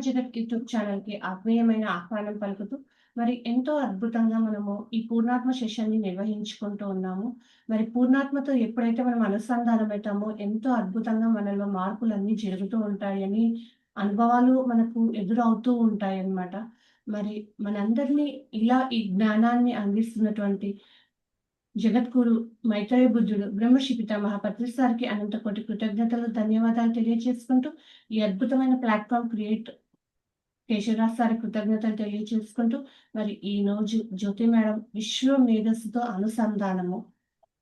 జగత్ యూట్యూబ్ ఛానల్కి ఆత్మీయమైన ఆహ్వానం పలుకుతూ మరి ఎంతో అద్భుతంగా మనము ఈ పూర్ణాత్మ సెషన్ని నిర్వహించుకుంటూ ఉన్నాము. మరి పూర్ణాత్మతో ఎప్పుడైతే మనం అనుసంధానం అవుతామో ఎంతో అద్భుతంగా మనలో మార్పులన్నీ జరుగుతూ ఉంటాయని అనుభవాలు మనకు ఎదురవుతూ ఉంటాయి అన్నమాట మరి మనందరినీ ఇలా ఈ జ్ఞానాన్ని అందిస్తున్నటువంటి జగద్గురు మైత్రేయ బుద్ధుడు బ్రహ్మశ్రీ పితామహ పత్రిసారికి అనంత కోటి కృతజ్ఞతలు ధన్యవాదాలు తెలియజేసుకుంటూ ఈ అద్భుతమైన ప్లాట్ఫామ్ క్రియేట్ కేశవరాజ్ సారి కృతజ్ఞతలు తెలియజేసుకుంటూ మరి ఈ రోజు జ్యోతి మేడం విశ్వ మేధస్సుతో అనుసంధానము.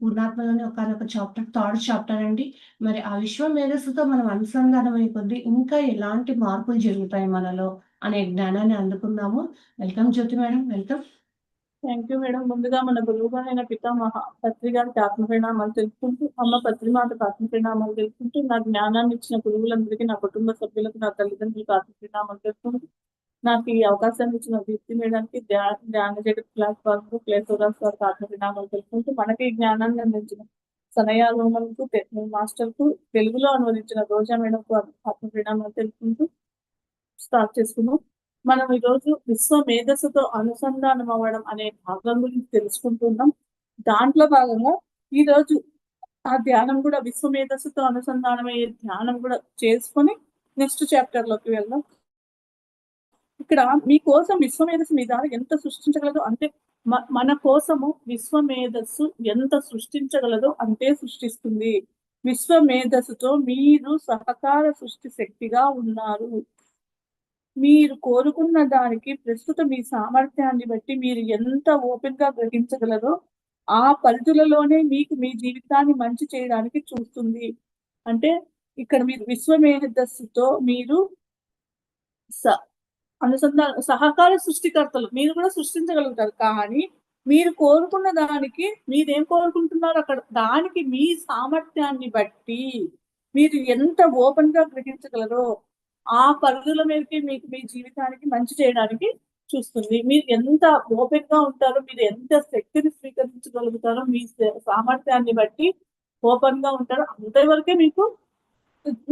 పూర్ణాత్మలోని ఒకనొక చాప్టర్ థర్డ్ చాప్టర్ అండి. మరి ఆ విశ్వ మేధస్సుతో మనం అనుసంధానం అయిపోద్ది ఇంకా ఎలాంటి మార్పులు జరుగుతాయి మనలో అనే జ్ఞానాన్ని అందుకున్నాము welcome Jyothi madam welcome thank you madam ముందుగా మన గురువుగారైన పితామహ పత్రి గారికి ఆత్మప్రణామాలు తెలుపుకుంటూ అమ్మ పత్రిమాతకు ఆత్మప్రణామాలు తెలుపుకుంటూ నా జ్ఞానాన్ని ఇచ్చిన గురువులందరికీ నా కుటుంబ సభ్యులకు నా తల్లిదండ్రులకు ఆత్మప్రణామాలు తెలుపుకుంటూ నాకు ఈ అవకాశాన్ని ఇచ్చిన దీప్తి మేడానికి ధ్యాన జగత్ ప్లాట్ఫామ్ ప్లేసోరాస్ గారికి ఆత్మప్రణామాలు తెలుపుకుంటూ మనకి ఈ జ్ఞానాన్ని అందించిన సనయా రోమన్కు మాస్టర్కు తెలుగులో అనువదించిన రోజా మేడంకు ఆత్మప్రణామాలు తెలుపుకుంటూ స్టార్ట్ చేసుకున్నాం మనం ఈరోజు విశ్వ మేధస్సుతో అనుసంధానం అవ్వడం అనే భాగం గురించి తెలుసుకుంటున్నాం. దాంట్లో భాగంగా ఈ రోజు ఆ ధ్యానం కూడా విశ్వ మేధస్సుతో అనుసంధానం అయ్యే ధ్యానం కూడా చేసుకొని నెక్స్ట్ చాప్టర్లోకి వెళ్దాం. ఇక్కడ మీకోసం విశ్వ మేధస్సు మీ ద్వారా ఎంత సృష్టించగలదో అంటే మన కోసము విశ్వ మేధస్సు ఎంత సృష్టించగలదో అంతే సృష్టిస్తుంది. విశ్వ మేధస్సుతో మీరు సహకార సృష్టి శక్తిగా ఉన్నారు. మీరు కోరుకున్న దానికి ప్రస్తుత మీ సామర్థ్యాన్ని బట్టి మీరు ఎంత ఓపెన్గా గ్రహించగలరో ఆ పరిధులలోనే మీకు మీ జీవితాన్ని మంచి చేయడానికి చూస్తుంది. అంటే ఇక్కడ మీరు విశ్వమేధస్సుతో మీరు స అనుసంధాన సహకార సృష్టికర్తలు మీరు కూడా సృష్టించగలుగుతారు. కానీ మీరు కోరుకున్న దానికి మీరేం కోరుకుంటున్నారు అక్కడ? దానికి మీ సామర్థ్యాన్ని బట్టి మీరు ఎంత ఓపెన్గా గ్రహించగలరో ఆ పరిధుల మీదకి మీకు మీ జీవితానికి మంచి చేయడానికి చూస్తుంది. మీరు ఎంత ఓపెన్గా ఉంటారో మీరు ఎంత శక్తిని స్వీకరించగలుగుతారో మీ సామర్థ్యాన్ని బట్టి ఓపెన్గా ఉంటారో అంతవరకే మీకు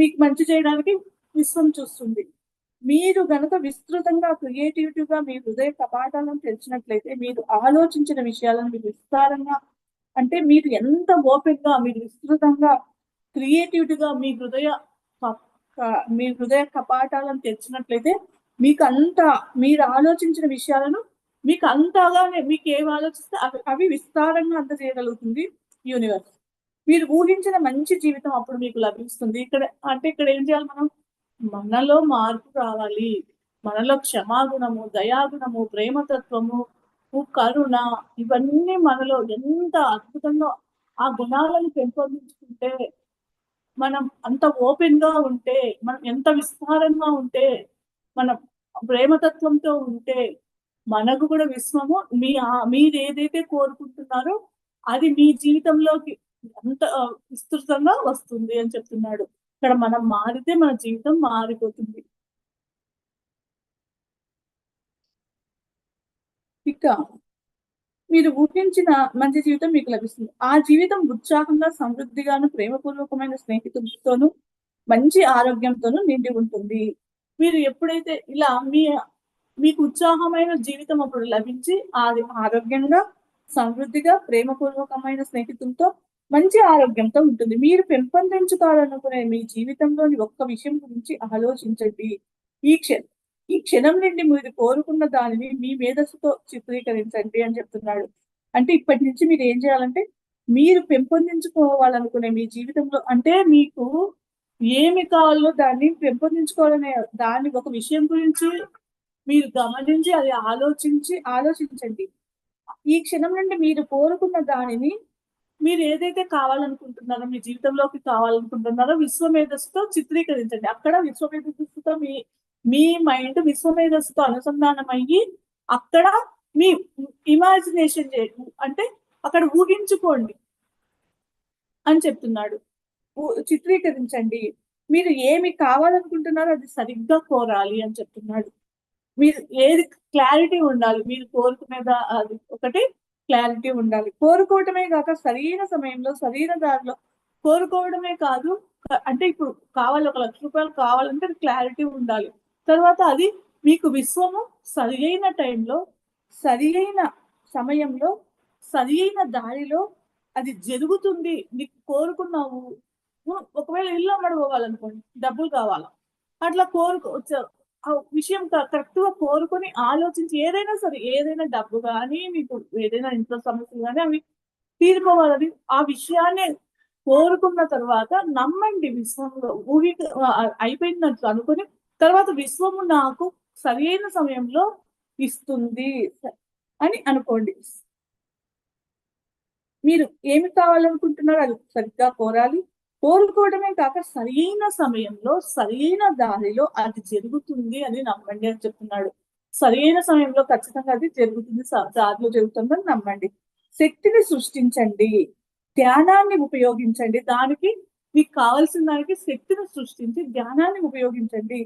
మీకు మంచి చేయడానికి విశ్వం చూస్తుంది. మీరు గనక విస్తృతంగా క్రియేటివిటీగా మీ హృదయ కపాటాలను తెలిసినట్లయితే మీరు ఆలోచించిన విషయాలను మీరు విస్తారంగా అంటే మీరు ఎంత ఓపెన్గా మీరు విస్తృతంగా క్రియేటివిటీగా మీ హృదయ మీ హృదయ కపాటాలను తెచ్చినట్లయితే మీకు అంత మీరు ఆలోచించిన విషయాలను మీకు అంతగానే మీకు ఏం ఆలోచిస్తే అవి అవి విస్తారంగా అందజేయగలుగుతుంది యూనివర్స్. మీరు ఊహించిన మంచి జీవితం అప్పుడు మీకు లభిస్తుంది. ఇక్కడ అంటే ఇక్కడ ఏం చేయాలి మనం? మనలో మార్పు రావాలి. మనలో క్షమాగుణము దయాగుణము ప్రేమతత్వము కరుణ ఇవన్నీ మనలో ఎంత అద్భుతంగా ఆ గుణాలను పెంపొందించుకుంటే మనం అంత ఓపెన్గా ఉంటే మనం ఎంత విస్తారంగా ఉంటే మనం ప్రేమతత్వంతో ఉంటే మనకు కూడా విశ్వము మీ మీరు ఏదైతే కోరుకుంటున్నారో అది మీ జీవితంలోకి అంత విస్తృతంగా వస్తుంది అని చెప్తున్నాడు. ఇక్కడ మనం మారితే మన జీవితం మారిపోతుంది. ఇక మీరు ఊహించిన మంచి జీవితం మీకు లభిస్తుంది. ఆ జీవితం ఉత్సాహంగా సమృద్ధిగాను ప్రేమపూర్వకమైన స్నేహితులతోనూ మంచి ఆరోగ్యంతోనూ నిండి ఉంటుంది. మీరు ఎప్పుడైతే ఇలా మీ మీకు ఉత్సాహమైన జీవితం అప్పుడు లభించి అది ఆరోగ్యంగా సమృద్ధిగా ప్రేమపూర్వకమైన స్నేహితులతో మంచి ఆరోగ్యంతో ఉంటుంది. మీరు పెంపొందించుకోవాలనుకునే మీ జీవితంలోని ఒక్క విషయం గురించి ఆలోచించండి. ఈ క్షణం ఈ క్షణం నుండి మీరు కోరుకున్న దానిని మీ మేధస్సుతో చిత్రీకరించండి అని చెప్తున్నాడు. అంటే ఇప్పటి నుంచి మీరు ఏం చేయాలంటే మీరు పెంపొందించుకోవాలనుకునే మీ జీవితంలో అంటే మీకు ఏమి కావాలో దాన్ని పెంపొందించుకోవాలనే దాని ఒక విషయం గురించి మీరు గమనించి అది ఆలోచించి ఆలోచించండి. ఈ క్షణం నుండి మీరు కోరుకున్న దానిని మీరు ఏదైతే కావాలనుకుంటున్నారో మీ జీవితంలోకి కావాలనుకుంటున్నారో విశ్వమేధస్సుతో చిత్రీకరించండి. అక్కడ విశ్వమేధస్సుతో మీ మీ మైండ్ విశ్వమేధస్సుతో అనుసంధానం అయ్యి అక్కడ మీ ఇమాజినేషన్ చే అంటే అక్కడ ఊహించుకోండి. అని చెప్తున్నాడు. చిత్రీకరించండి. మీరు ఏమి కావాలనుకుంటున్నారో అది సరిగ్గా కోరాలి అని చెప్తున్నాడు. మీరు ఏది క్లారిటీ ఉండాలి. మీరు కోరుకునేదా అది ఒకటి క్లారిటీ ఉండాలి. కోరుకోవటమే కాక సరైన సమయంలో సరైన దారిలో కోరుకోవడమే కాదు. అంటే ఇప్పుడు కావాలి ఒక లక్ష రూపాయలు కావాలంటే క్లారిటీ ఉండాలి. తర్వాత అది మీకు విశ్వము సరి అయిన టైంలో సరి అయిన సమయంలో సరి అయిన దారిలో అది జరుగుతుంది నీకు కోరుకున్నావు. ఒకవేళ ఇల్లు అమ్మడుకోవాలనుకోండి డబ్బులు కావాలా? అట్లా కోరుకో ఆ విషయం కరెక్ట్గా కోరుకొని ఆలోచించి ఏదైనా సరే ఏదైనా డబ్బు కానీ మీకు ఏదైనా ఇంట్లో సమస్యలు కానీ అవి తీరుకోవాలని ఆ విషయాన్ని కోరుకున్న తర్వాత నమ్మండి విశ్వంలో ఊహి అయిపోయినట్లు అనుకుని తర్వాత విశ్వము నాకు సరైన సమయంలో ఇస్తుంది అని అనుకోండి. మీరు ఏమి కావాలనుకుంటున్నారో అది సరిగ్గా కోరాలి. కోరుకోవడమే కాక సరైన సమయంలో సరైన దారిలో అది జరుగుతుంది అని నమ్మండి అని చెప్తున్నాడు. సరైన సమయంలో ఖచ్చితంగా అది జరుగుతుంది. దారిలో జరుగుతుందని నమ్మండి. శక్తిని సృష్టించండి. ధ్యానాన్ని ఉపయోగించండి. దానికి మీకు కావాల్సిన దానికి శక్తిని సృష్టించి ధ్యానాన్ని ఉపయోగించండి.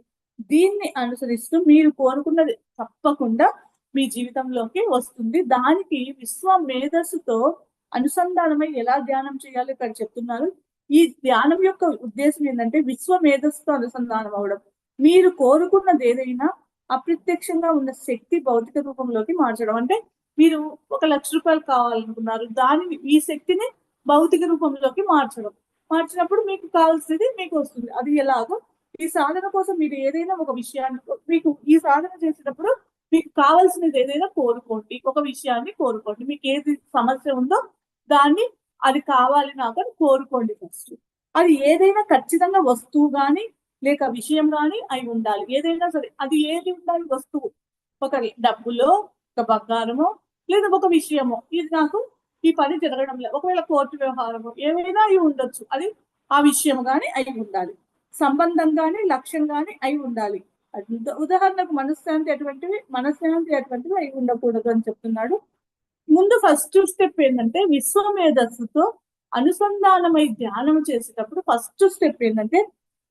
దీన్ని అనుసరిస్తూ మీరు కోరుకున్నది తప్పకుండా మీ జీవితంలోకి వస్తుంది. దానికి విశ్వ మేధస్సుతో అనుసంధానమై ఎలా ధ్యానం చేయాలో ఇక్కడ చెప్తున్నారు. ఈ ధ్యానం యొక్క ఉద్దేశం ఏంటంటే విశ్వ మేధస్సుతో అనుసంధానం అవడం మీరు కోరుకున్నది ఏదైనా అప్రత్యక్షంగా ఉన్న శక్తి భౌతిక రూపంలోకి మార్చడం. అంటే మీరు ఒక లక్ష రూపాయలు కావాలనుకున్నారు. దానిని ఈ శక్తిని భౌతిక రూపంలోకి మార్చడం. మార్చినప్పుడు మీకు కావాల్సింది మీకు వస్తుంది. అది ఎలాగో ఈ సాధన కోసం మీరు ఏదైనా ఒక విషయాన్ని మీకు ఈ సాధన చేసేటప్పుడు మీకు కావాల్సినది ఏదైనా కోరుకోండి. ఒక విషయాన్ని కోరుకోండి. మీకు ఏది సమస్య ఉందో దాన్ని అది కావాలి నాకు అని కోరుకోండి ఫస్ట్ అది ఏదైనా ఖచ్చితంగా వస్తువు కానీ లేక విషయం కానీ అయి ఉండాలి. ఏదైనా సరే అది ఏది ఉండాలి? వస్తువు. ఒక డబ్బులో ఒక బంగారమో లేదా ఒక విషయమో. ఇది నాకు ఈ పని జరగడం లేదు ఒకవేళ కోర్టు వ్యవహారము ఏమైనా అయి ఉండొచ్చు. అది ఆ విషయం కానీ అయి ఉండాలి. సంబంధం గాని అయి ఉండాలి. ఉదాహరణకు మనశ్శాంతి అటువంటివి మనశ్శాంతి అటువంటివి అయి ఉండకూడదు అని చెప్తున్నాడు. ముందు ఫస్ట్ స్టెప్ ఏంటంటే విశ్వమేధస్సుతో అనుసంధానమై ధ్యానం చేసేటప్పుడు ఫస్ట్ స్టెప్ ఏంటంటే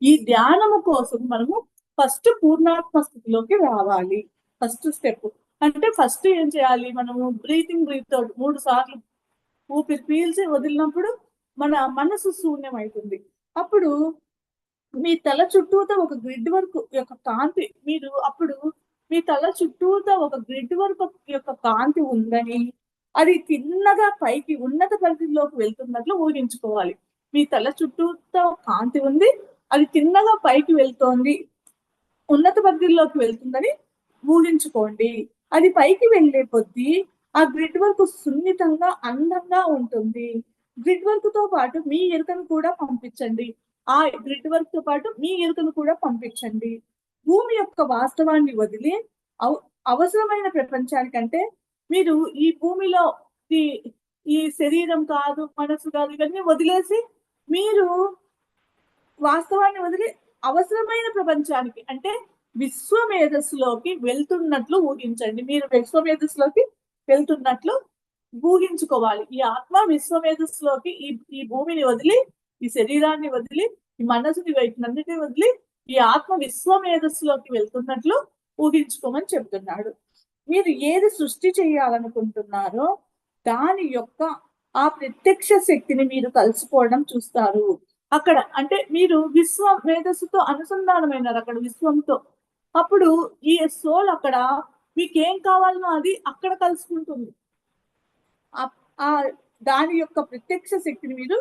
ఈ ధ్యానము కోసం మనము ఫస్ట్ పూర్ణాత్మ స్థితిలోకి రావాలి. ఫస్ట్ స్టెప్ అంటే ఫస్ట్ ఏం చేయాలి? మనము బ్రీతింగ్ బ్రీత్ అవుట్ మూడు సార్లు ఊపిరి పీల్చి వదిలినప్పుడు మన మనసు శూన్యం అవుతుంది అప్పుడు మీ తల చుట్టూతో ఒక గ్రిడ్ వరకు యొక్క కాంతి మీరు అప్పుడు మీ తల చుట్టూతో ఒక గ్రిడ్ వరకు యొక్క కాంతి ఉందని అది తిన్నగా పైకి ఉన్నత పరిధిలోకి వెళ్తున్నట్లు ఊహించుకోవాలి. మీ తల చుట్టూతో కాంతి ఉంది అది తిన్నగా పైకి వెళ్తోంది ఉన్నత పరిధిలోకి వెళ్తుందని ఊహించుకోండి. అది పైకి వెళ్ళే కొద్దీ ఆ గ్రిడ్ వర్క్ సున్నితంగా అందంగా ఉంటుంది. గ్రిడ్ వర్క్తో పాటు మీ ఎరుకను కూడా పంపించండి. ఆ గ్రిడ్ వర్క్తో పాటు మీ ఎరుకను కూడా పంపించండి. భూమి యొక్క వాస్తవాన్ని వదిలి అవ- అవసరమైన ప్రపంచానికంటే మీరు ఈ భూమిలో ఈ ఈ శరీరం కాదు మనసు కాదు ఇవన్నీ వదిలేసి మీరు వాస్తవాన్ని వదిలి అవసరమైన ప్రపంచానికి అంటే విశ్వ మేధస్సులోకి వెళ్తున్నట్లు ఊహించండి. మీరు విశ్వమేధస్సులోకి వెళ్తున్నట్లు ఊహించుకోవాలి. ఈ ఆత్మ విశ్వ మేధస్సులోకి ఈ ఈ భూమిని వదిలి ఈ శరీరాన్ని వదిలి ఈ మనసుని వీటినన్నిటిని వదిలి ఈ ఆత్మ విశ్వమేధస్సులోకి వెళ్తున్నట్లు ఊహించుకోమని చెప్తున్నాడు. మీరు ఏది సృష్టి చేయాలనుకుంటున్నారో దాని యొక్క ఆ ప్రత్యక్ష శక్తిని మీరు కలుసుకోవడం చూస్తారు. అక్కడ అంటే మీరు విశ్వ మేధస్సుతో అనుసంధానమైనారు అక్కడ విశ్వంతో. అప్పుడు ఈ సోల్ అక్కడ మీకు ఏం కావాలనో అది అక్కడ కలుసుకుంటుంది. ఆ దాని యొక్క ప్రత్యక్ష శక్తిని మీరు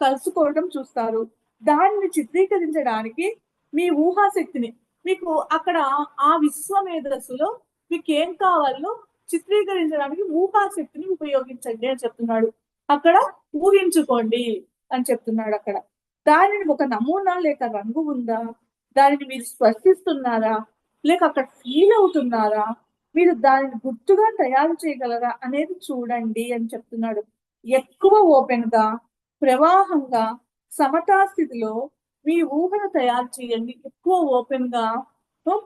కలుసుకోవడం చూస్తారు. దానిని చిత్రీకరించడానికి మీ ఊహాశక్తిని మీకు అక్కడ ఆ విశ్వ మేధస్సులో మీకు ఏం కావాలో చిత్రీకరించడానికి ఊహాశక్తిని ఉపయోగించండి అని చెప్తున్నాడు. అక్కడ ఊహించుకోండి అని చెప్తున్నాడు అక్కడ. దానిని ఒక నమూనా లేక రంగు ఉందా? దానిని మీరు స్పర్శిస్తున్నారా? లేక అక్కడ ఫీల్ అవుతున్నారా? మీరు దానిని గుర్తుగా తయారు చేయగలరా అనేది చూడండి అని చెప్తున్నాడు. ఎక్కువ ఓపెన్గా ప్రవాహంగా సమతా స్థితిలో మీ ఊహను తయారు చేయండి. ఎక్కువ ఓపెన్గా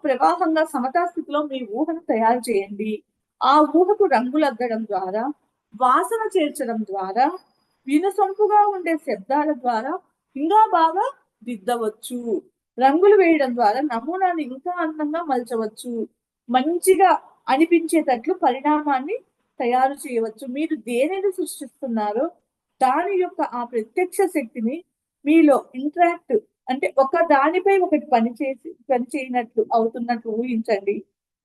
ప్రవాహంగా సమతా స్థితిలో మీ ఊహను తయారు చేయండి. ఆ ఊహకు రంగులద్దడం ద్వారా వాసన చేర్చడం ద్వారా వినసొంపుగా ఉండే శబ్దాల ద్వారా ఇంకా బాగా దిద్దవచ్చు. రంగులు వేయడం ద్వారా నమూనాన్ని ఇంకా అందంగా మలచవచ్చు. మంచిగా అనిపించేటట్లు పరిణామాన్ని తయారు చేయవచ్చు. మీరు దేనిని సృష్టిస్తున్నారో దాని యొక్క ఆ ప్రత్యక్ష శక్తిని మీలో ఇంటరాక్ట్ అంటే ఒక దానిపై ఒకటి పని చేసి పని చేయనట్లు అవుతున్నట్లు ఊహించండి.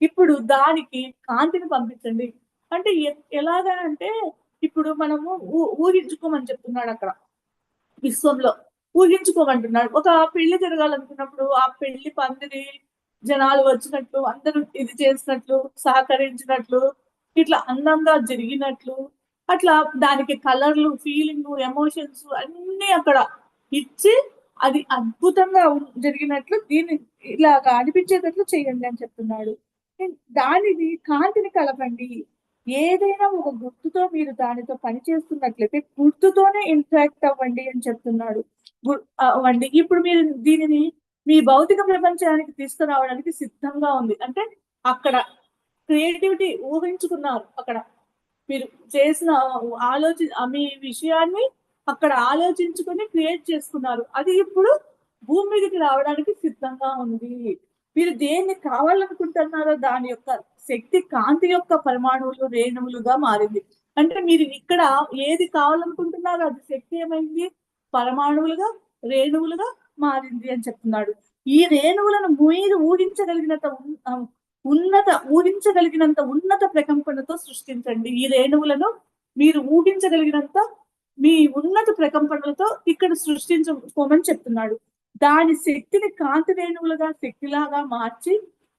ఇప్పుడు దానికి కాంతిని పంపించండి. అంటే ఎలాగా అంటే ఇప్పుడు మనము ఊహించుకోమని చెప్తున్నాడు అక్కడ. విశ్వంలో ఊహించుకోమంటున్నాడు. ఒక పెళ్ళి జరగాలనుకున్నప్పుడు ఆ పెళ్ళి పందిరి జనాలు వచ్చినట్లు అందరూ ఇది చేసినట్లు సహకరించినట్లు ఇట్లా అందంగా జరిగినట్లు అట్లా దానికి కలర్లు ఫీలింగ్ ఎమోషన్స్ అన్ని అక్కడ ఇచ్చి అది అద్భుతంగా జరిగినట్లు దీన్ని ఇలా అనిపించేటట్లు చేయండి అని చెప్తున్నాడు. దానిని కాంతిని కలపండి. ఏదైనా ఒక గుర్తుతో మీరు దానితో పని చేస్తున్నట్లయితే గుర్తుతోనే ఇంటరాక్ట్ అవ్వండి అని చెప్తున్నాడు. అవ్వండి. ఇప్పుడు మీరు దీనిని మీ భౌతిక ప్రపంచానికి తీసుకురావడానికి సిద్ధంగా ఉంది. అంటే అక్కడ క్రియేటివిటీ ఊహించుకున్నారు అక్కడ. మీరు చేసిన ఆలోచి మీ విషయాన్ని అక్కడ ఆలోచించుకొని క్రియేట్ చేసుకున్నారు. అది ఇప్పుడు భూమి మీదకి రావడానికి సిద్ధంగా ఉంది. మీరు దేన్ని కావాలనుకుంటున్నారో దాని యొక్క శక్తి కాంతి యొక్క పరమాణువులు రేణువులుగా మారింది. అంటే మీరు ఇక్కడ ఏది కావాలనుకుంటున్నారో అది శక్తి ఏమైంది? పరమాణువులుగా రేణువులుగా మారింది అని చెప్తున్నాడు. ఈ రేణువులను మీరు ఊహించగలిగినంత ఉన్నత ఊహించగలిగినంత ఉన్నత ప్రకంపనతో సృష్టించండి. ఈ రేణువులను మీరు ఊహించగలిగినంత మీ ఉన్నత ప్రకంపనలతో ఇక్కడ సృష్టించుకోమని చెప్తున్నాడు. దాని శక్తిని కాంతి రేణువులుగా శక్తిలాగా మార్చి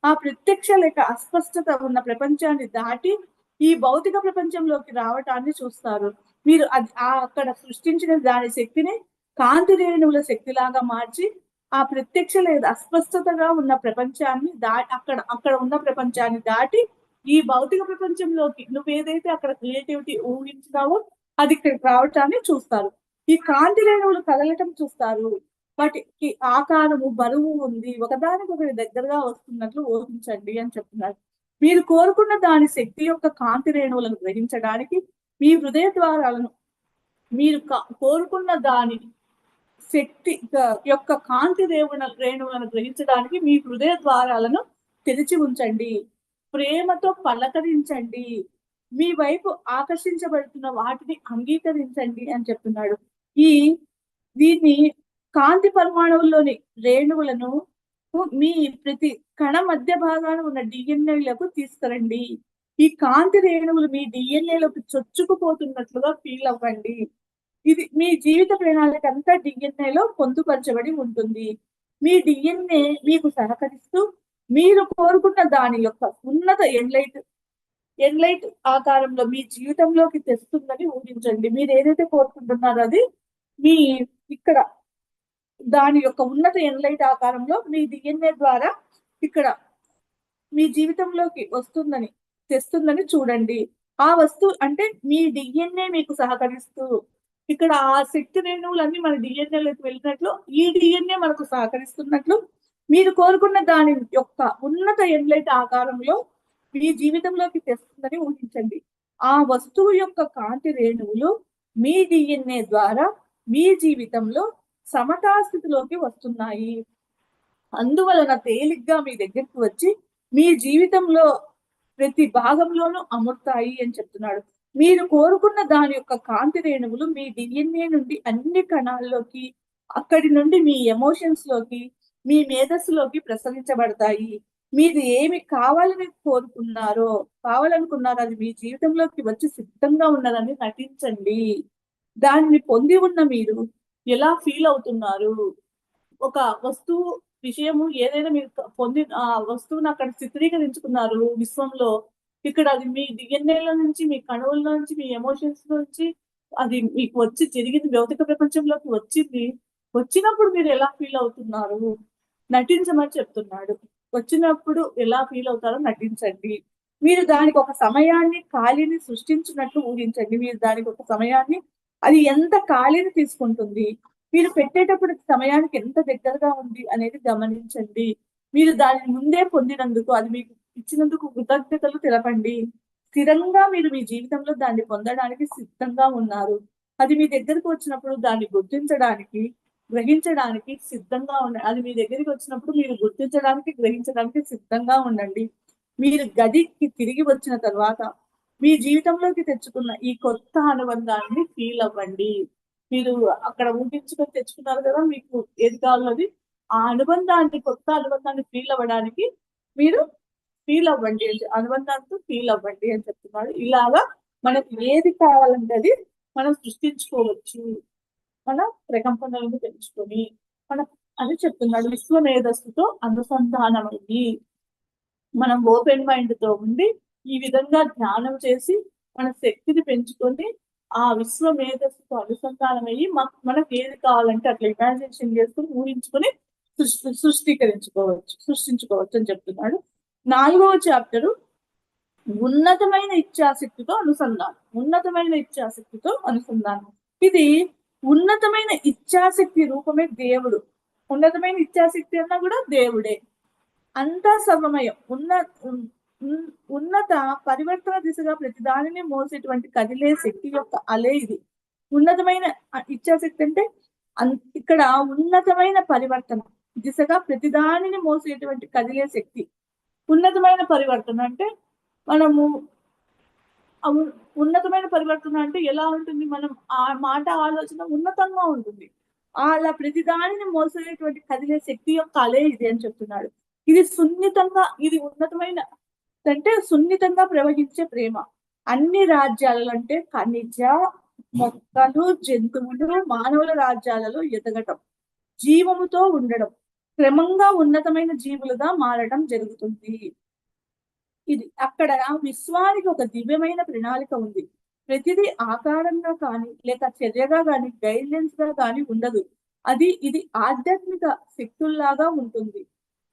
ఆ ప్రత్యక్ష లేక అస్పష్టత ఉన్న ప్రపంచాన్ని దాటి ఈ భౌతిక ప్రపంచంలోకి రావటాన్ని చూస్తారు. మీరు అది ఆ అక్కడ సృష్టించిన దాని శక్తిని కాంతి రేణువుల శక్తిలాగా మార్చి ఆ ప్రత్యక్ష లేదా అస్పష్టతగా ఉన్న ప్రపంచాన్ని దా అక్కడ అక్కడ ఉన్న ప్రపంచాన్ని దాటి ఈ భౌతిక ప్రపంచంలోకి నువ్వు ఏదైతే అక్కడ క్రియేటివిటీ ఊహించినావో అది ఇక్కడికి రావటాన్ని చూస్తారు. ఈ కాంతి రేణువులు కదలటం చూస్తారు. వాటికి ఆకారము బరువు ఉంది. ఒకదానికొకటి దగ్గరగా వస్తున్నట్లు ఊహించండి అని చెప్తున్నారు. మీరు కోరుకున్న దాని శక్తి యొక్క కాంతి రేణువులను గ్రహించడానికి మీ హృదయ ద్వారాలను మీరు కోరుకున్న దాని శక్తి యొక్క కాంతి దేవుని రేణువులను గ్రహించడానికి మీ హృదయ ద్వారాలను తెరిచి ఉంచండి. ప్రేమతో పలకరించండి. మీ వైపు ఆకర్షించబడుతున్న వాటిని అంగీకరించండి అని చెప్తున్నాడు. ఈ దీన్ని కాంతి పరమాణువుల్లోని రేణువులను మీ ప్రతి కణ మధ్య భాగాన ఉన్న డిఎన్ఏలకు తీసుకురండి. ఈ కాంతి రేణువులు మీ డిఎన్ఏలోకి చొచ్చుకుపోతున్నట్లుగా ఫీల్ అవ్వండి. ఇది మీ జీవిత ప్రణాళిక అంతా డిఎన్ఏలో లో పొందుపరచబడి ఉంటుంది. మీ డిఎన్ఏ మీకు సహకరిస్తూ మీరు కోరుకున్న దాని యొక్క ఉన్నత ఎన్లైట్ ఎన్లైట్ ఆకారంలో మీ జీవితంలోకి తెస్తుందని ఊహించండి. మీరు ఏదైతే కోరుకుంటున్నారో అది మీ ఇక్కడ దాని యొక్క ఉన్నత ఎన్లైట్ ఆకారంలో మీ డిఎన్ఏ ద్వారా ఇక్కడ మీ జీవితంలోకి వస్తుందని తెస్తుందని చూడండి. ఆ వస్తువు అంటే మీ డిఎన్ఏ మీకు సహకరిస్తూ ఇక్కడ ఆ శక్తి రేణువులన్నీ మన డిఎన్ఏలోకి వెళ్ళినట్లు ఈ డిఎన్ఏ మనకు సహకరిస్తున్నట్లు మీరు కోరుకున్న దాని యొక్క ఉన్నత ఎన్లైట్ ఆకారంలో మీ జీవితంలోకి తెస్తుందని ఊహించండి. ఆ వస్తువు యొక్క కాంతి రేణువులు మీ డిఎన్ఏ ద్వారా మీ జీవితంలో సమతాస్థితిలోకి వస్తున్నాయి. అందువలన తేలిగ్గా మీ దగ్గరికి వచ్చి మీ జీవితంలో ప్రతి భాగంలోనూ అమర్తాయి అని చెప్తున్నాడు. మీరు కోరుకున్న దాని యొక్క కాంతి రేణువులు మీ డిఎన్ఏ నుండి అన్ని కణాల్లోకి అక్కడి నుండి మీ ఎమోషన్స్లోకి మీ మేధస్సులోకి ప్రసరించబడతాయి. మీరు ఏమి కావాలని కోరుకున్నారో కావాలనుకున్నారో అది మీ జీవితంలోకి వచ్చి సిద్ధంగా ఉన్నదని నటించండి. దానిని పొంది ఉన్న మీరు ఎలా ఫీల్ అవుతున్నారు? ఒక వస్తువు విషయము ఏదైనా మీరు పొంది ఆ వస్తువును అక్కడ చిత్రీకరించుకున్నారు విశ్వంలో ఇక్కడ అది మీ డిఎన్ఏలో నుంచి మీ కణువుల నుంచి మీ ఎమోషన్స్ నుంచి అది మీకు వచ్చి జరిగింది భౌతిక ప్రపంచంలోకి వచ్చింది. వచ్చినప్పుడు మీరు ఎలా ఫీల్ అవుతున్నారు? నటించమని చెప్తున్నాడు. వచ్చినప్పుడు ఎలా ఫీల్ అవుతారో నటించండి. మీరు దానికి ఒక సమయాన్ని ఖాళీని సృష్టించినట్లు ఊహించండి. మీరు దానికి ఒక సమయాన్ని అది ఎంత ఖాళీని తీసుకుంటుంది? మీరు పెట్టేటప్పుడు సమయానికి ఎంత దగ్గరగా ఉంది అనేది గమనించండి. మీరు దాని ముందే పొందినందుకు అది మీకు ఇచ్చినందుకు కృతజ్ఞతలు తెలపండి. స్థిరంగా మీరు మీ జీవితంలో దాన్ని పొందడానికి సిద్ధంగా ఉన్నారు. అది మీ దగ్గరకు వచ్చినప్పుడు దాన్ని గుర్తించడానికి గ్రహించడానికి సిద్ధంగా ఉండండి అది మీ దగ్గరికి వచ్చినప్పుడు మీరు గుర్తించడానికి గ్రహించడానికి సిద్ధంగా ఉండండి. మీరు గదికి తిరిగి వచ్చిన తర్వాత మీ జీవితంలోకి తెచ్చుకున్న ఈ కొత్త అనుబంధాన్ని ఫీల్ అవ్వండి. మీరు అక్కడ ఊహించుకొని తెచ్చుకున్నారు కదా మీకు ఏది కావాలో అది. ఆ అనుబంధాన్ని కొత్త అనుబంధాన్ని ఫీల్ అవ్వడానికి మీరు ఫీల్ అవ్వండి. అని అనుబంధంతో ఫీల్ అవ్వండి అని చెప్తున్నాడు. ఇలాగా మనకి ఏది కావాలంటే అది మనం సృష్టించుకోవచ్చు. మన ప్రకంపనలను పెంచుకొని మన అని చెప్తున్నాడు విశ్వ మేధస్సుతో అనుసంధానమైంది మనం ఓపెన్ మైండ్తో ఉండి ఈ విధంగా ధ్యానం చేసి మన శక్తిని పెంచుకొని ఆ విశ్వ మేధస్సుతో అనుసంధానమయ్యి మనకు మనకి ఏది కావాలంటే అట్లా ఇమాజినేషన్ చేసుకుని ఊహించుకొని సృష్టి సృష్టీకరించుకోవచ్చు సృష్టించుకోవచ్చు అని చెప్తున్నాడు. నాలుగవ చాప్టరు ఉన్నతమైన ఇచ్ఛాశక్తితో అనుసంధానం. ఉన్నతమైన ఇచ్చాశక్తితో అనుసంధానం. ఇది ఉన్నతమైన ఇచ్చాశక్తి రూపమే దేవుడు. ఉన్నతమైన ఇచ్ఛాశక్తి అన్నా కూడా దేవుడే. అంతా సమయం ఉన్న ఉన్నత పరివర్తన దిశగా ప్రతి దానిని మోసేటువంటి కదిలే శక్తి యొక్క అలే ఇది. ఉన్నతమైన ఇచ్చాశక్తి అంటే ఇక్కడ ఉన్నతమైన పరివర్తన దిశగా ప్రతి దానిని మోసేటువంటి కదిలే శక్తి. ఉన్నతమైన పరివర్తన అంటే మనము ఉన్నతమైన పరివర్తన అంటే ఎలా ఉంటుంది? మనం ఆ మాట ఆలోచన ఉన్నతంగా ఉంటుంది. అలా ప్రతి దానిని మోసేటువంటి కదిలే శక్తి యొక్క అలే ఇది అని చెప్తున్నాడు. ఇది సున్నితంగా ఇది ఉన్నతమైన అంటే సున్నితంగా ప్రవహించే ప్రేమ. అన్ని రాజ్యాలలో అంటే ఖనిజ మొక్కలు జంతువులు మానవుల రాజ్యాలలో ఎదగటం. జీవముతో ఉండడం. క్రమంగా ఉన్నతమైన జీవులుగా మారడం జరుగుతుంది. ఇది అక్కడ విశ్వానికి ఒక దివ్యమైన ప్రణాళిక ఉంది. ప్రతిదీ ఆకారంగా కానీ లేక చర్యగా కానీ గైడ్లైన్స్గా కానీ ఉండదు. అది ఇది ఆధ్యాత్మిక శక్తుల్లాగా ఉంటుంది.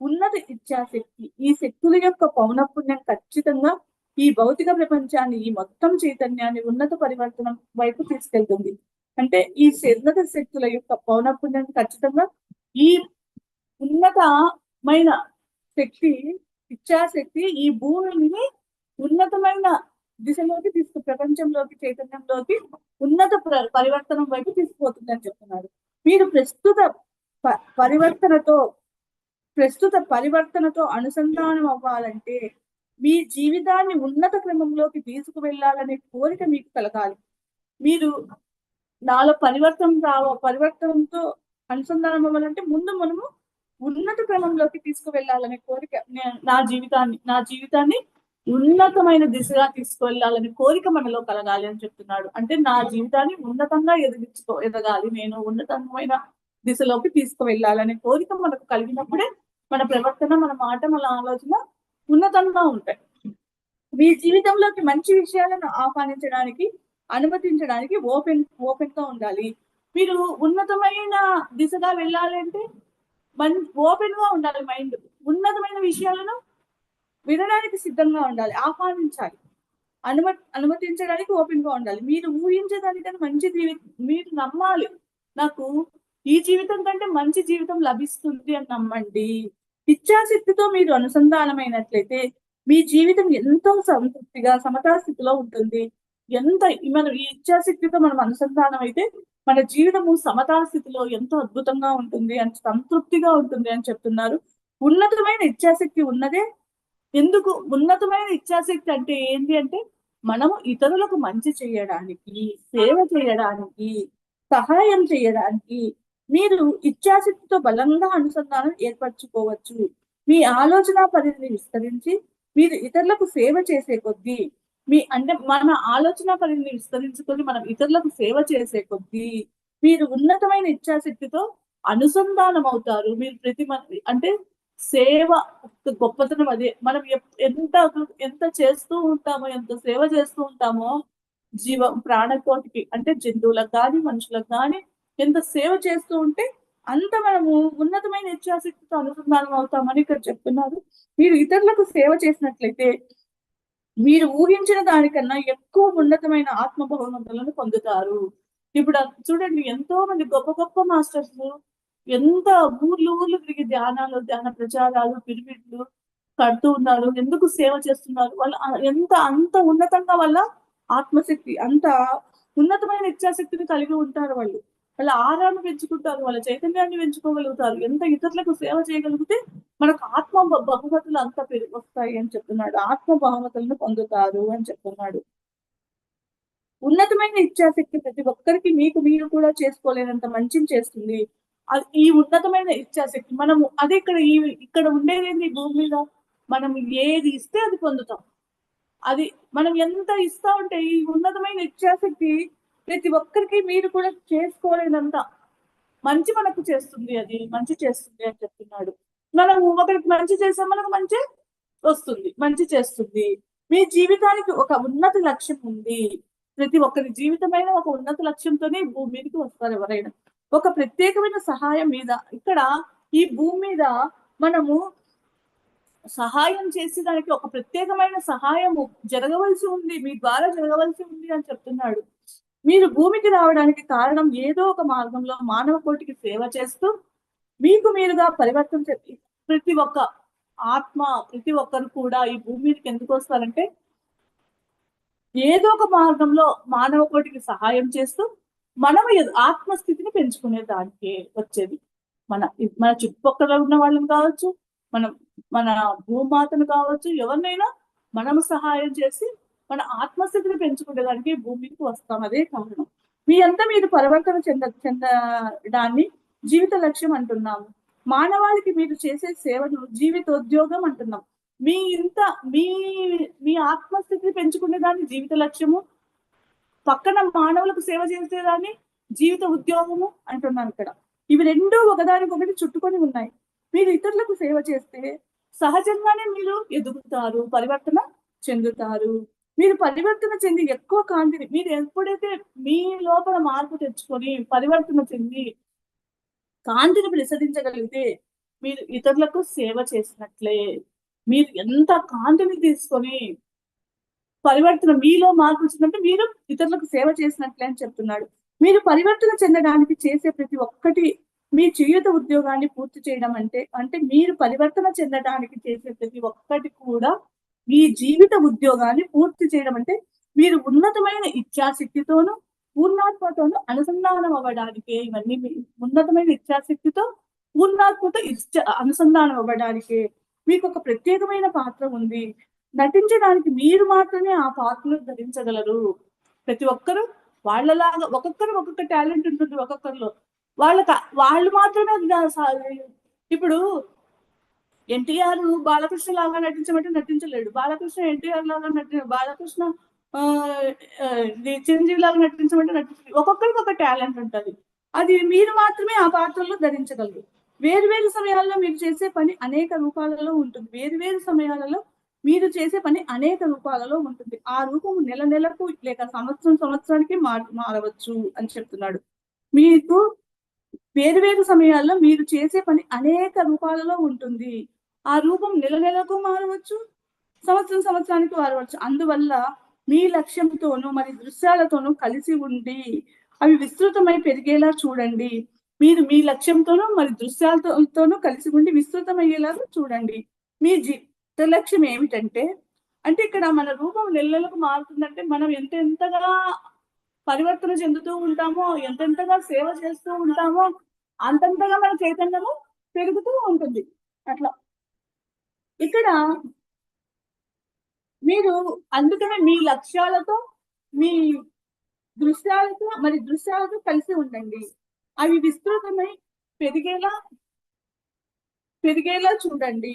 ఉన్నత ఇచ్ఛాశక్తి ఈ శక్తుల యొక్క పౌనపుణ్యం ఖచ్చితంగా ఈ భౌతిక ప్రపంచాన్ని ఈ మొత్తం చైతన్యాన్ని ఉన్నత పరివర్తనం వైపు తీసుకెళ్తుంది. అంటే ఈ ఉన్నత శక్తుల యొక్క పౌనపుణ్యం ఖచ్చితంగా ఈ ఉన్నతమైన శక్తి ఇచ్చాశక్తి ఈ భూమిని ఉన్నతమైన దిశలోకి తీసుకు ప్రపంచంలోకి చైతన్యంలోకి ఉన్నత పరివర్తనం వైపు తీసుకుపోతుంది అని చెప్తున్నారు. మీరు ప్రస్తుత ప- పరివర్తనతో ప్రస్తుత పరివర్తనతో అనుసంధానం అవ్వాలంటే మీ జీవితాన్ని ఉన్నత క్రమంలోకి తీసుకువెళ్ళాలనే కోరిక మీకు కలగాలి. మీరు నాలో పరివర్తన రావ పరివర్తనంతో అనుసంధానం అవ్వాలంటే ముందు మనము ఉన్నత క్రమంలోకి తీసుకువెళ్ళాలనే కోరిక నా జీవితాన్ని నా జీవితాన్ని ఉన్నతమైన దిశగా తీసుకువెళ్ళాలనే కోరిక మనలో కలగాలి అని చెప్తున్నాడు. అంటే నా జీవితాన్ని ఉన్నతంగా ఎదిగించుకో ఎదగాలి. నేను ఉన్నతమైన దిశలోకి తీసుకువెళ్ళాలనే కోరిక మనకు కలిగినప్పుడే మన ప్రవర్తన మన మాట మన ఆలోచన ఉన్నతంగా ఉంటాయి. మీ జీవితంలోకి మంచి విషయాలను ఆహ్వానించడానికి అనుమతించడానికి ఓపెన్ ఓపెన్గా ఉండాలి. మీరు ఉన్నతమైన దిశగా వెళ్ళాలంటే మన్ ఓపెన్గా ఉండాలి మైండ్. ఉన్నతమైన విషయాలను వినడానికి సిద్ధంగా ఉండాలి ఆహ్వానించాలి. అనుమ అనుమతించడానికి ఓపెన్గా ఉండాలి. మీరు ఊహించేదానికన్నా మంచి జీవితం మీరు నమ్మాలి. నాకు ఈ జీవితం కంటే మంచి జీవితం లభిస్తుంది అని నమ్మండి. ఇచ్చాశక్తితో మీరు అనుసంధానమైనట్లయితే మీ జీవితం ఎంతో సంతృప్తిగా సమతా స్థితిలో ఉంటుంది. ఎంత మనం ఈ ఇచ్ఛాశక్తితో మనం అనుసంధానం అయితే మన జీవితము సమతా స్థితిలో ఎంతో అద్భుతంగా ఉంటుంది అని సంతృప్తిగా ఉంటుంది అని చెప్తున్నారు. ఉన్నతమైన ఇచ్ఛాశక్తి ఉన్నదే. ఎందుకు? ఉన్నతమైన ఇచ్ఛాశక్తి అంటే ఏంటి అంటే మనము ఇతరులకు మంచి చేయడానికి సేవ చేయడానికి సహాయం చేయడానికి మీరు ఇచ్ఛాశక్తితో బలంగా అనుసంధానం ఏర్పరచుకోవచ్చు. మీ ఆలోచన పరిధిని విస్తరించి మీరు ఇతరులకు సేవ చేసే కొద్దీ మీ అంటే మన ఆలోచన పరిధిని విస్తరించుకొని మనం ఇతరులకు సేవ చేసే కొద్దీ మీరు ఉన్నతమైన ఇచ్ఛాశక్తితో అనుసంధానం అవుతారు మీరు ప్రతి అంటే సేవ గొప్పతనం అదే. మనం ఎంత ఎంత చేస్తూ ఉంటామో ఎంత సేవ చేస్తూ ఉంటామో జీవ ప్రాణకోటికి అంటే జంతువులకు కానీ మనుషులకు కానీ ఎంత సేవ చేస్తూ ఉంటే అంత మనము ఉన్నతమైన ఇచ్చాశక్తితో అనుసంధానం అవుతామని ఇక్కడ చెప్తున్నారు. మీరు ఇతరులకు సేవ చేసినట్లయితే మీరు ఊహించిన దానికన్నా ఎక్కువ ఉన్నతమైన ఆత్మ బహుమతులను పొందుతారు. ఇప్పుడు చూడండి ఎంతో మంది గొప్ప గొప్ప మాస్టర్స్ ఎంత ఊర్లు ఊర్లు తిరిగి ధ్యానాలు ధ్యాన ప్రచారాలు పిరిమిడ్లు కడుతూ ఉన్నారు ఎందుకు సేవ చేస్తున్నారు? వాళ్ళు ఎంత అంత ఉన్నతంగా వాళ్ళ ఆత్మశక్తి అంత ఉన్నతమైన ఇచ్చాశక్తిని కలిగి ఉంటారు వాళ్ళు. వాళ్ళ ఆరాన్ని పెంచుకుంటారు వాళ్ళ చైతన్యాన్ని పెంచుకోగలుగుతారు. ఎంత ఇతరులకు సేవ చేయగలిగితే మనకు ఆత్మ బహుమతులు అంత పెరిగి వస్తాయి అని చెప్తున్నాడు. ఆత్మ బహుమతులను పొందుతారు అని చెప్తున్నాడు. ఉన్నతమైన ఇచ్ఛాశక్తి ప్రతి ఒక్కరికి మీకు మీరు కూడా చేసుకోలేనంత మంచిని చేస్తుంది. అది ఈ ఉన్నతమైన ఇచ్ఛాశక్తి మనము అదే ఇక్కడ ఈ ఇక్కడ ఉండేది భూమి మీద? మనం ఏది ఇస్తే అది పొందుతాం. అది మనం ఎంత ఇస్తా ఉంటే ఈ ఉన్నతమైన ఇచ్చాశక్తి ప్రతి ఒక్కరికి మీరు కూడా చేసుకోలేనంత మంచి మనకు చేస్తుంది అది మంచి చేస్తుంది అని చెప్తున్నాడు. మనం ఒకరికి మంచి చేసాం మనకు మంచి వస్తుంది మంచి చేస్తుంది. మీ జీవితానికి ఒక ఉన్నత లక్ష్యం ఉంది. ప్రతి ఒక్కరి జీవితమైన ఒక ఉన్నత లక్ష్యంతోనే భూమి మీదకి వస్తారు ఎవరైనా. ఒక ప్రత్యేకమైన సహాయం మీద ఇక్కడ ఈ భూమి మీద మనము సహాయం చేసేదానికి ఒక ప్రత్యేకమైన సహాయము జరగవలసి ఉంది మీ ద్వారా జరగవలసి ఉంది అని చెప్తున్నాడు. మీరు భూమికి రావడానికి కారణం ఏదో ఒక మార్గంలో మానవ కోటికి సేవ చేస్తూ మీకు మీరుగా పరివర్తన చెంది ప్రతి ఒక్క ఆత్మ ప్రతి ఒక్కరు కూడా ఈ భూమి మీదకి ఎందుకు వస్తారంటే ఏదో ఒక మార్గంలో మానవ కోటికి సహాయం చేస్తూ మనం ఆత్మస్థితిని పెంచుకునే దానికి వచ్చేది. మన మన చుట్టుపక్కల ఉన్న వాళ్ళని కావచ్చు మనం మన భూమాతను కావచ్చు ఎవరినైనా మనము సహాయం చేసి మన ఆత్మస్థితిని పెంచుకునేదానికి భూమికి వస్తాం అదే కారణం. మీ అంతా మీరు పరివర్తన చెంద చెందడాన్ని జీవిత లక్ష్యం అంటున్నాము. మానవాళికి మీరు చేసే సేవను జీవితోద్యోగం అంటున్నాం. మీ ఇంత మీ మీ ఆత్మస్థితిని పెంచుకునే దాన్ని జీవిత లక్ష్యము పక్కన మానవులకు సేవ చేసేదాన్ని జీవిత ఉద్యోగము అంటున్నాను ఇక్కడ. ఇవి రెండు ఒకదానికొకటి చుట్టుకొని ఉన్నాయి. మీరు ఇతరులకు సేవ చేస్తే సహజంగానే మీరు ఎదుగుతారు పరివర్తన చెందుతారు. మీరు పరివర్తన చెంది ఎక్కువ కాంతిని మీరు ఎప్పుడైతే మీ లోపల మార్పు తెచ్చుకొని పరివర్తన చెంది కాంతిని ప్రసరించగలిగితే మీరు ఇతరులకు సేవ చేసినట్లే. మీరు ఎంత కాంతిని తీసుకొని పరివర్తన మీలో మార్పు వచ్చిందంటే మీరు ఇతరులకు సేవ చేసినట్లే అని చెప్తున్నాడు. మీరు పరివర్తన చెందడానికి చేసే ప్రతి ఒక్కటి మీ జీవిత ఉద్యోగాన్ని పూర్తి చేయడం అంటే అంటే మీరు పరివర్తన చెందడానికి చేసే ప్రతి ఒక్కటి కూడా మీ జీవిత ఉద్యోగాన్ని పూర్తి చేయడం అంటే మీరు ఉన్నతమైన ఇచ్ఛాశక్తితోనూ పూర్ణాత్మతోనూ అనుసంధానం అవ్వడానికే ఇవన్నీ మీ ఉన్నతమైన ఇచ్ఛాశక్తితో పూర్ణాత్మత ఇచ్చ అనుసంధానం అవ్వడానికే మీకు ఒక ప్రత్యేకమైన పాత్ర ఉంది. నటించడానికి మీరు మాత్రమే ఆ పాత్రను ధరించగలరు. ప్రతి ఒక్కరు వాళ్ళలాగా ఒక్కొక్కరు ఒక్కొక్క టాలెంట్ ఉంటుంది ఒక్కొక్కరిలో. వాళ్ళ వాళ్ళు మాత్రమే ఇప్పుడు ఎన్టీఆర్ బాలకృష్ణ లాగా నటించమంటే నటించలేడు. బాలకృష్ణ ఎన్టీఆర్ లాగా నటి బాలకృష్ణ ఆ, చిరంజీవి లాగా నటించమంటే నటించలేదు ఒక్కొక్కరికి ఒక టాలెంట్ ఉంటుంది. అది మీరు మాత్రమే ఆ పాత్రలో ధరించగలరు. వేరు వేరు సమయాల్లో మీరు చేసే పని అనేక రూపాలలో ఉంటుంది. వేరు వేరు సమయాలలో మీరు చేసే పని అనేక రూపాలలో ఉంటుంది. ఆ రూపం నెల నెలకు లేక సంవత్సరం సంవత్సరానికి మారవచ్చు అని చెప్తున్నాడు. మీకు వేరు వేరు సమయాల్లో మీరు చేసే పని అనేక రూపాలలో ఉంటుంది. ఆ రూపం నెల నెలకు మారవచ్చు సంవత్సరం సంవత్సరానికి మారవచ్చు. అందువల్ల మీ లక్ష్యంతోనూ మరి దృశ్యాలతోనూ కలిసి ఉండి అవి విస్తృతమై పెరిగేలా చూడండి. మీరు మీ లక్ష్యంతోనూ మరి దృశ్యాలతోనూ కలిసి ఉండి విస్తృతమయ్యేలాగా చూడండి. మీ జీవిత లక్ష్యం ఏమిటంటే అంటే ఇక్కడ మన రూపం నెలలకు మారుతుందంటే మనం ఎంత ఎంతగా పరివర్తన చెందుతూ ఉంటామో ఎంతెంతగా సేవ చేస్తూ ఉంటామో అంతంతగా మన చైతన్యము పెరుగుతూ ఉంటుంది. అట్లా ఇక్కడ మీరు అందుకనే మీ లక్ష్యాలతో మీ దృశ్యాలతో మరి దృశ్యాలతో కలిసి ఉండండి. అవి విస్తృతమై పెరిగేలా పెరిగేలా చూడండి.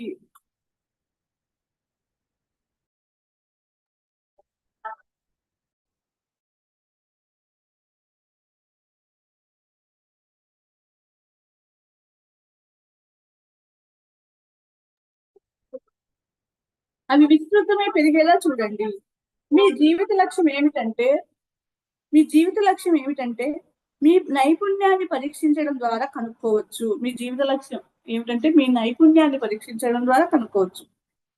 అవి విస్తృతమై పెరిగేలా చూడండి. మీ జీవిత లక్ష్యం ఏమిటంటే మీ జీవిత లక్ష్యం ఏమిటంటే మీ నైపుణ్యాన్ని పరీక్షించడం ద్వారా కనుక్కోవచ్చు. మీ జీవిత లక్ష్యం ఏమిటంటే మీ నైపుణ్యాన్ని పరీక్షించడం ద్వారా కనుక్కోవచ్చు.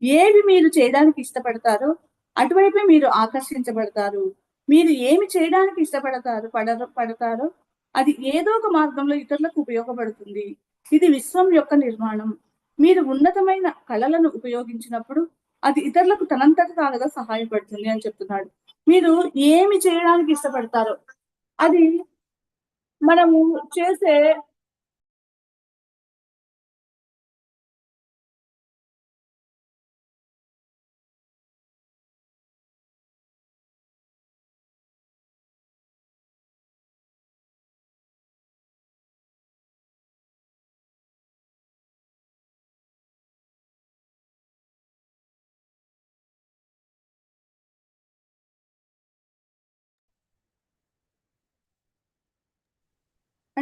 ఏవి మీరు చేయడానికి ఇష్టపడతారో అటువైపే మీరు ఆకర్షించబడతారు. మీరు ఏమి చేయడానికి ఇష్టపడతారు పడ పడతారో అది ఏదో ఒక మార్గంలో ఇతరులకు ఉపయోగపడుతుంది. ఇది విశ్వం యొక్క నిర్మాణం. మీరు ఉన్నతమైన కళలను ఉపయోగించినప్పుడు అది ఇతరులకు తనంతట తానుగా సహాయపడుతుంది అని చెప్తున్నాడు. మీరు ఏమి చేయడానికి ఇష్టపడతారో అది మనము చేసే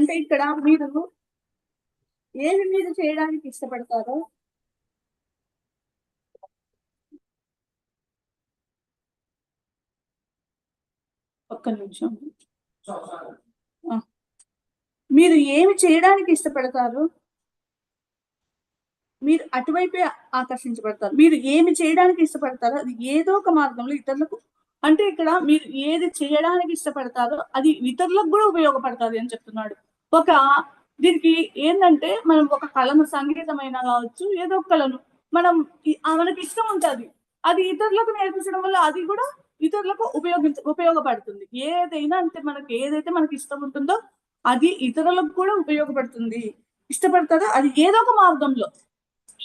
అంటే ఇక్కడ మీరు ఏమి మీరు చేయడానికి ఇష్టపడతారో? ఒక్క నిమిషం. మీరు ఏమి చేయడానికి ఇష్టపడతారు? మీరు అటువైపే ఆకర్షించబడతారు. మీరు ఏమి చేయడానికి ఇష్టపడతారో? అది ఏదో ఒక మార్గంలో ఇతరులకు అంటే ఇక్కడ మీరు ఏది చేయడానికి ఇష్టపడతారో అది ఇతరులకు కూడా ఉపయోగపడుతుంది అని చెప్తున్నాడు. ఒక దీనికి ఏంటంటే మనం ఒక కళను సంగీతమైన కావచ్చు ఏదో ఒక కళను. మనం మనకి ఇష్టం ఉంటుంది. అది ఇతరులకు నేర్పించడం వల్ల అది కూడా ఇతరులకు ఉపయోగించ ఉపయోగపడుతుంది. ఏదైనా అంటే మనకి ఏదైతే మనకి ఇష్టం ఉంటుందో అది ఇతరులకు కూడా ఉపయోగపడుతుంది. ఇష్టపడుతుందో అది ఏదో ఒక మార్గంలో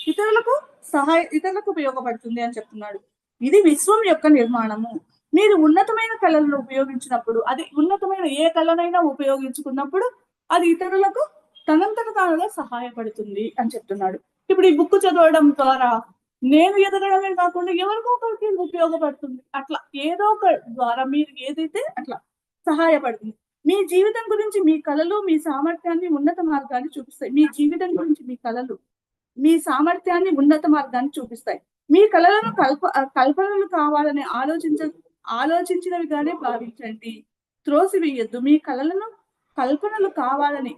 ఇతరులకు సహాయ ఇతరులకు ఉపయోగపడుతుంది అని చెప్తున్నాడు. ఇది విశ్వం యొక్క నిర్మాణము. మీరు ఉన్నతమైన కళలను ఉపయోగించినప్పుడు అది ఉన్నతమైన ఏ కళనైనా ఉపయోగించుకున్నప్పుడు అది ఇతరులకు తనంతట తానుగా సహాయపడుతుంది అని చెప్తున్నాడు. ఇప్పుడు ఈ బుక్ చదవడం ద్వారా నేను ఎదగడమే కాకుండా ఎవరికో ఒకరికి ఉపయోగపడుతుంది. అట్లా ఏదో ఒక ద్వారా మీరు ఏదైతే అట్లా సహాయపడుతుంది. మీ జీవితం గురించి మీ కళలు మీ సామర్థ్యాన్ని ఉన్నత మార్గాన్ని చూపిస్తాయి. మీ జీవితం గురించి మీ కళలు మీ సామర్థ్యాన్ని ఉన్నత మార్గాన్ని చూపిస్తాయి. మీ కళలను కల్ప కల్పనలు కావాలని ఆలోచించ ఆలోచించినవిగానే భావించండి. త్రోసివేయొద్దు. మీ కళలను కల్పనలు కావాలని.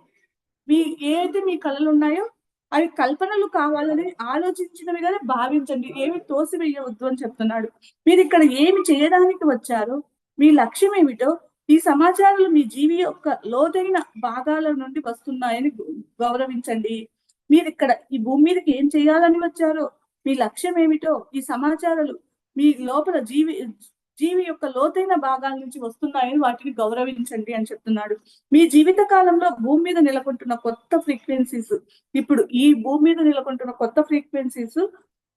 మీ ఏదైతే మీ కళలు ఉన్నాయో అవి కల్పనలు కావాలని ఆలోచించినవిగానే భావించండి. ఏమి తోసివేయవద్దు అని చెప్తున్నాడు. మీరు ఇక్కడ ఏమి చేయడానికి వచ్చారో మీ లక్ష్యం ఏమిటో ఈ సమాచారాలు మీ జీవి యొక్క లోతైన భాగాల నుండి వస్తున్నాయని గౌరవించండి. మీరు ఇక్కడ ఈ భూమి మీదకి ఏం చేయాలని వచ్చారో మీ లక్ష్యం ఏమిటో ఈ సమాచారాలు మీ లోపల జీవి జీవి యొక్క లోతైన భాగాల నుంచి వస్తున్నాయని వాటిని గౌరవించండి అని చెప్తున్నాడు. మీ జీవిత కాలంలో భూమి మీద నెలకొంటున్న కొత్త ఫ్రీక్వెన్సీస్ ఇప్పుడు ఈ భూమి మీద నెలకొంటున్న కొత్త ఫ్రీక్వెన్సీస్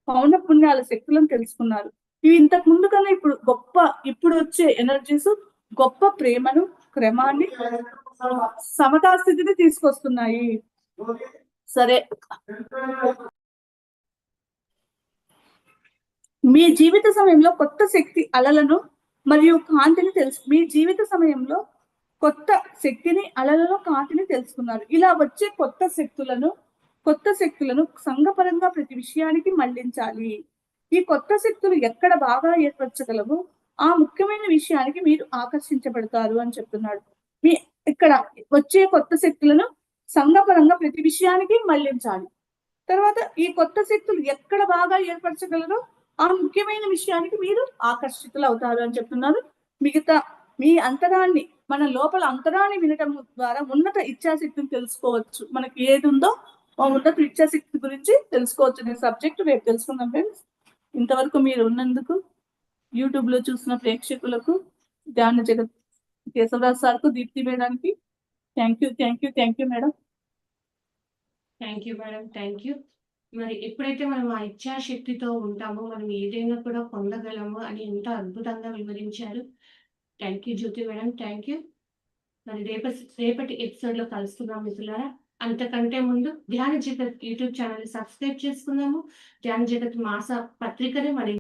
పౌన పుణ్యాల శక్తులను తెలుసుకున్నారు. ఇవి ఇంతకు ముందు కన్నా ఇప్పుడు గొప్ప ఇప్పుడు వచ్చే ఎనర్జీస్ గొప్ప ప్రేమను క్రమాన్ని సమతా స్థితిని తీసుకొస్తున్నాయి. సరే. మీ జీవిత సమయంలో కొత్త శక్తి అలలను మరియు కాంతిని తెలుసు మీ జీవిత సమయంలో కొత్త శక్తిని అలలలో కాంతిని తెలుసుకున్నారు. ఇలా వచ్చే కొత్త శక్తులను కొత్త శక్తులను సంఘపరంగా ప్రతి విషయానికి మళ్ళించాలి. ఈ కొత్త శక్తులు ఎక్కడ బాగా ఏర్పరచగలవు? ఆ ముఖ్యమైన విషయానికి మీరు ఆకర్షించబడతారు అని చెప్తున్నాడు మీ ఇక్కడ వచ్చే కొత్త శక్తులను సంఘపరంగా ప్రతి విషయానికి మళ్ళించాలి. తర్వాత ఈ కొత్త శక్తులు ఎక్కడ బాగా ఏర్పరచగలరో? ఆ ముఖ్యమైన విషయానికి మీరు ఆకర్షితులు అవుతారు అని చెప్తున్నారు. మిగతా మీ అంతరాన్ని మన లోపల అంతరాన్ని వినటం ద్వారా ఉన్నత ఇచ్ఛాశక్తిని తెలుసుకోవచ్చు. మనకి ఏది ఉందో ఆ ఉన్నత ఇచ్ఛాశక్తి గురించి తెలుసుకోవచ్చు. నేను సబ్జెక్ట్ రేపు తెలుసుకుందాం ఫ్రెండ్స్. ఇంతవరకు మీరు ఉన్నందుకు యూట్యూబ్లో చూసిన ప్రేక్షకులకు ధ్యాన జగత్ కేశవరాజ్ సార్కు Deepthi మేడానికి thank you thank you thank you madam. Thank you madam thank you. మరి ఎప్పుడైతే మనం ఆ ఇచ్చాశక్తితో ఉంటామో మనం ఏదైనా కూడా పొందగలము అని ఎంతో అద్భుతంగా వివరించారు. Thank you Jyothi madam. Thank you మరి రేపటి రేపటి ఎపిసోడ్లో కలుసుకుందాం మిత్రులారా. అంతకంటే ముందు ధ్యాన జగత్ యూట్యూబ్ ఛానల్ సబ్స్క్రైబ్ చేసుకుందాము. ధ్యాన జగత్ మాస పత్రికని మరి